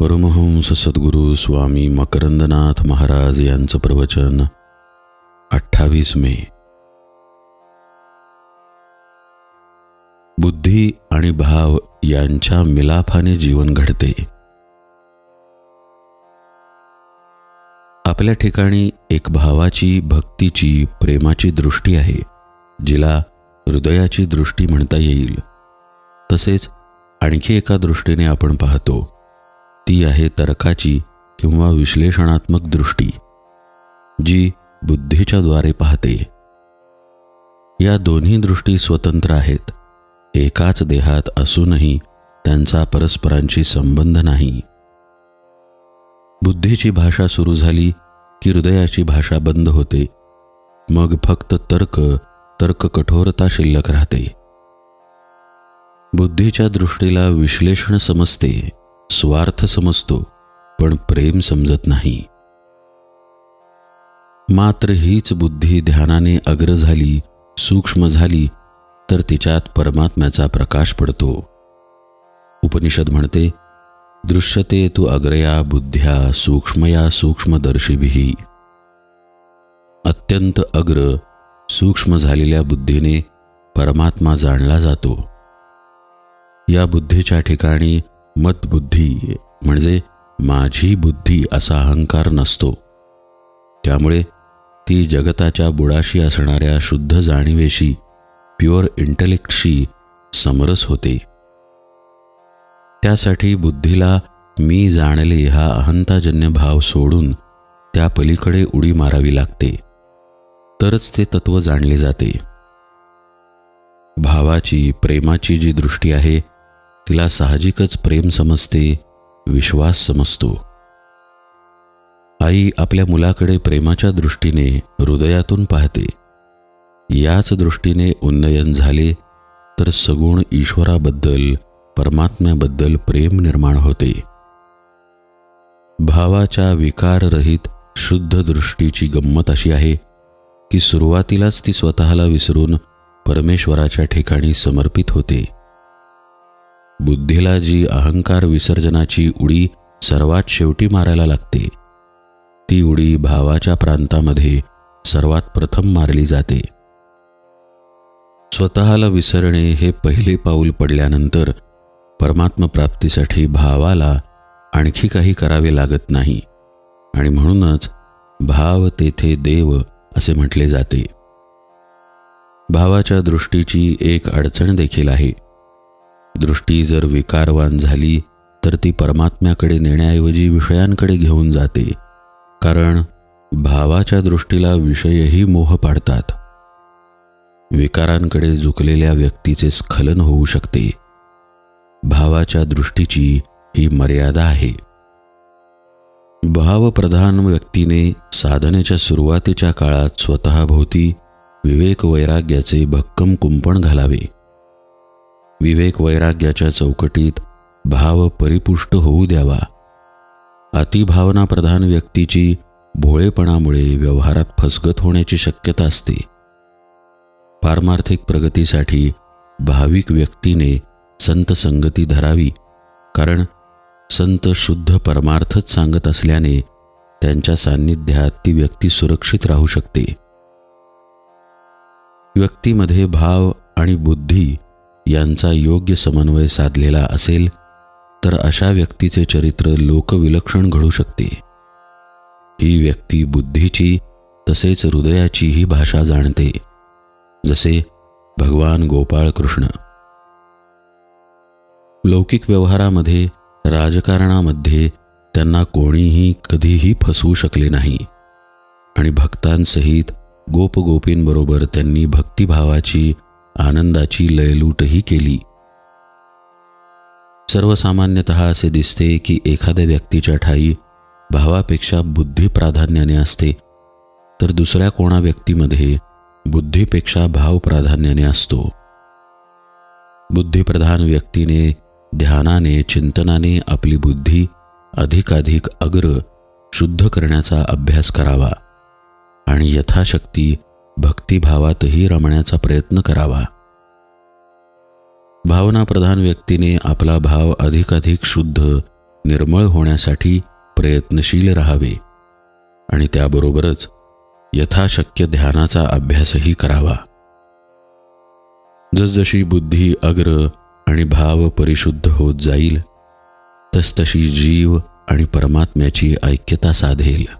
परमहंस सद्गुरू स्वामी मकरंदनाथ महाराज यांचं प्रवचन अठ्ठावीस मे. बुद्धी आणि भाव यांच्या मिलाफाने जीवन घडते. आपल्या ठिकाणी एक भावाची भक्तीची प्रेमाची दृष्टी आहे जिला हृदयाची दृष्टी म्हणता येईल. तसेच आणखी एका दृष्टीने आपण पाहतो ती आहे तर्काची किंवा विश्लेषणात्मक दृष्टी जी बुद्धीच्या द्वारे पाहते. या दोन्ही दृष्टी स्वतंत्र आहेत. एकाच देहात असूनही त्यांचा परस्परांशी संबंध नाही. बुद्धीची भाषा सुरू झाली की हृदयाची भाषा बंद होते. मग फक्त तर्क तर्क कठोरता शिल्लक राहते. बुद्धीच्या दृष्टीला विश्लेषण समजते. स्वार्थ समजतो पण प्रेम समजत नाही. मात्र हीच बुद्धी ध्यानाने अग्र झाली सूक्ष्म झाली तर तिच्यात परमात्म्याचा प्रकाश पडतो. उपनिषद म्हणते दृश्यते तू अग्रया बुद्ध्या सूक्ष्मया सूक्ष्मदर्शीभी. अत्यंत अग्र सूक्ष्म झालेल्या बुद्धीने परमात्मा जाणला जातो. या बुद्धीच्या ठिकाणी मतबुद्धी म्हणजे माझी बुद्धी असा अहंकार नसतो. त्यामुळे ती जगताच्या बुडाशी असणाऱ्या शुद्ध जाणीवेशी प्युअर इंटेलेक्टशी समरस होते. त्यासाठी बुद्धीला मी जाणले हा अहंताजन्य भाव सोडून त्या पलीकडे उडी मारावी लागते. तरच ते तत्व जाणले जाते. भावाची प्रेमाची जी दृष्टी आहे तिला साहजिकच प्रेम समजते विश्वास समजतो. आई आपल्या मुलाकडे प्रेमाच्या दृष्टीने हृदयातून पाहते. याच दृष्टीने उन्नयन झाले तर सगुण ईश्वराबद्दल परमात्म्याबद्दल प्रेम निर्माण होते. भावाच्या विकाररहित शुद्ध दृष्टीची गंमत अशी आहे की सुरुवातीलाच ती स्वतःला विसरून परमेश्वराच्या ठिकाणी समर्पित होते. बुद्धीला जी अहंकार विसर्जनाची उडी सर्वात शेवटी मारायला लागते ती उडी भावाच्या प्रांतामध्ये सर्वात प्रथम मारली जाते. स्वतःला विसरणे हे पहिले पाऊल पडल्यानंतर परमात्म प्राप्तीसाठी भावाला आणखी काही करावे लागत नाही आणि म्हणूनच भाव तेथे देव असे म्हटले जाते. भावाच्या दृष्टीची एक अडचण देखील आहे. दृष्टी जर विकारवान झाली तर ती परमात्म्याकडे नेण्याऐवजी विषयांकडे घेऊन जाते. कारण भावाच्या दृष्टीला विषयही मोह पाडतात. विकारांकडे झुकलेल्या व्यक्तीचे स्खलन होऊ शकते. भावाच्या दृष्टीची ही मर्यादा आहे. भावप्रधान व्यक्तीने साधनेच्या सुरुवातीच्या काळात स्वतःभोवती विवेक वैराग्याचे भक्कम कुंपण घालावे. विवेक वैराग्याच्या चौकटीत भाव परिपुष्ट होऊ द्यावा. अतिभावनाप्रधान व्यक्तीची भोळेपणामुळे व्यवहारात फसगत होण्याची शक्यता असते. पारमार्थिक प्रगतीसाठी भाविक व्यक्तीने संत संगती धरावी कारण संत शुद्ध परमार्थच सांगत असल्याने त्यांच्या सान्निध्यात ती व्यक्ती सुरक्षित राहू शकते. व्यक्तीमध्ये भाव आणि बुद्धी यांचा योग्य समन्वय साधलेला असेल तर अशा व्यक्तीचे चरित्र लोकविलक्षण घडू शकते. ही व्यक्ती बुद्धीची तसेच हृदयाचीही भाषा जाणते. जसे भगवान गोपाळ कृष्ण. लौकिक व्यवहारामध्ये राजकारणामध्ये त्यांना कोणीही कधीही फसवू शकले नाही. आणि भक्तांसहित गोपगोपींबरोबर त्यांनी भक्तिभावाची आनंदाची लयलूटही केली. सर्वसामान्यत असे दिसते की एखाद्या व्यक्तीच्या ठाई भावापेक्षा बुद्धी प्राधान्याने असते तर दुसऱ्या कोणा व्यक्तीमध्ये बुद्धीपेक्षा भाव प्राधान्याने असतो. बुद्धिप्रधान व्यक्तीने ध्यानाने चिंतनाने आपली बुद्धी अधिकाधिक अग्र शुद्ध करण्याचा अभ्यास करावा. आणि यथाशक्ती भक्तिभावातही रमण्याचा प्रयत्न करावा. भावनाप्रधान व्यक्तीने आपला भाव अधिकाधिक शुद्ध निर्मळ होण्यासाठी प्रयत्नशील राहावे आणि त्याबरोबरच यथाशक्य ध्यानाचा अभ्यासही करावा. जसजशी बुद्धी अग्र आणि भाव परिशुद्ध होत जाईल तसतशी जीव आणि परमात्म्याची ऐक्यता साधेल.